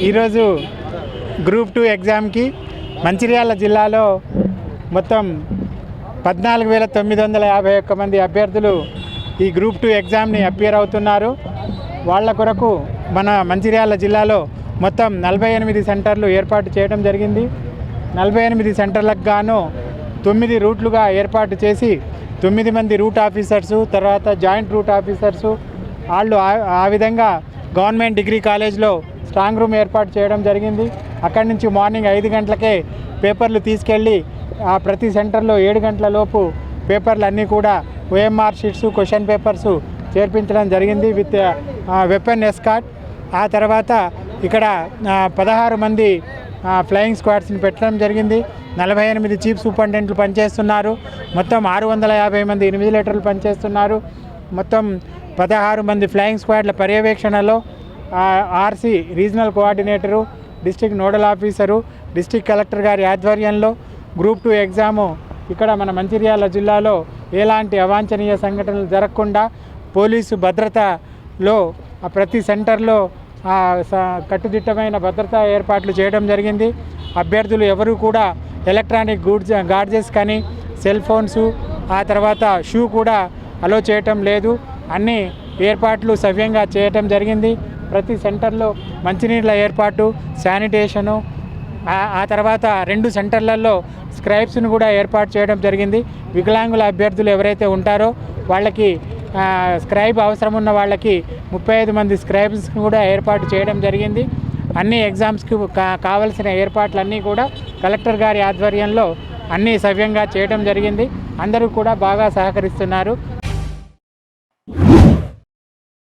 ఈరోజు group two ఎగ్జామ్కి మంచిర్యాల జిల్లాలో మొత్తం పద్నాలుగు వేల తొమ్మిది వందల యాభై ఒక్క మంది అభ్యర్థులు ఈ గ్రూప్ టూ ఎగ్జామ్ని అపియర్ అవుతున్నారు. వాళ్ళ కొరకు మన మంచిర్యాల జిల్లాలో మొత్తం నలభై ఎనిమిది సెంటర్లు ఏర్పాటు చేయడం జరిగింది. నలభై ఎనిమిది సెంటర్లకు గాను తొమ్మిది రూట్లుగా ఏర్పాటు చేసి తొమ్మిది మంది రూట్ ఆఫీసర్సు తర్వాత జాయింట్ రూట్ ఆఫీసర్సు వాళ్ళు ఆ- ఆ విధంగా గవర్నమెంట్ డిగ్రీ కాలేజ్లో స్ట్రాంగ్ రూమ్ ఏర్పాటు చేయడం జరిగింది. అక్కడి నుంచి మార్నింగ్ ఐదు గంటలకే పేపర్లు తీసుకెళ్ళి ఆ ప్రతి సెంటర్లో ఏడు గంటల లోపు పేపర్లు అన్నీ కూడా ఓఎంఆర్ షీట్స్ క్వశ్చన్ పేపర్స్ చేర్పించడం జరిగింది విత్ వెపన్ ఎస్కాట్. ఆ తర్వాత ఇక్కడ పదహారు మంది ఫ్లయింగ్ స్క్వాడ్స్ని పెట్టడం జరిగింది. నలభై ఎనిమిది చీఫ్ సూపరింటెండెంట్లు పనిచేస్తున్నారు. మొత్తం ఆరు వందల యాభై మంది ఎనిమిది లీటర్లు పనిచేస్తున్నారు. మొత్తం పదహారు మంది ఫ్లయింగ్ స్క్వాడ్ల పర్యవేక్షణలో RC regional coordinator district nodal officer district collector గారి ఆధ్వర్యంలో గ్రూప్ టూ ఎగ్జాము ఇక్కడ మన మంచిర్యాల జిల్లాలో ఎలాంటి అవాంఛనీయ సంఘటనలు జరగకుండా పోలీసు భద్రతలో ప్రతి సెంటర్లో ఆ, స- కట్టుదిట్టమైన భద్రతా ఏర్పాట్లు చేయడం జరిగింది. అభ్యర్థులు ఎవరు కూడా ఎలక్ట్రానిక్ గూడ్స్ గార్జెస్ కానీ సెల్ ఫోన్స్ ఆ తర్వాత షూ కూడా అలో చేయటం లేదు. అన్ని ఏర్పాట్లు సవ్యంగా చేయటం జరిగింది. ప్రతి సెంటర్లో మంచినీళ్ళ ఏర్పాటు శానిటేషను ఆ- తర్వాత రెండు సెంటర్లలో స్క్రైబ్స్ను కూడా ఏర్పాటు చేయడం జరిగింది. వికలాంగుల అభ్యర్థులు ఎవరైతే ఉంటారో వాళ్ళకి స్క్రైబ్ అవసరం ఉన్న వాళ్ళకి ముప్పై ఐదు మంది స్క్రైబ్స్ని కూడా ఏర్పాటు చేయడం జరిగింది. అన్ని ఎగ్జామ్స్కి కా కావలసిన ఏర్పాట్లన్నీ కూడా కలెక్టర్ గారి ఆధ్వర్యంలో అన్నీ సవ్యంగా చేయడం జరిగింది. అందరూ కూడా బాగా సహకరిస్తున్నారు.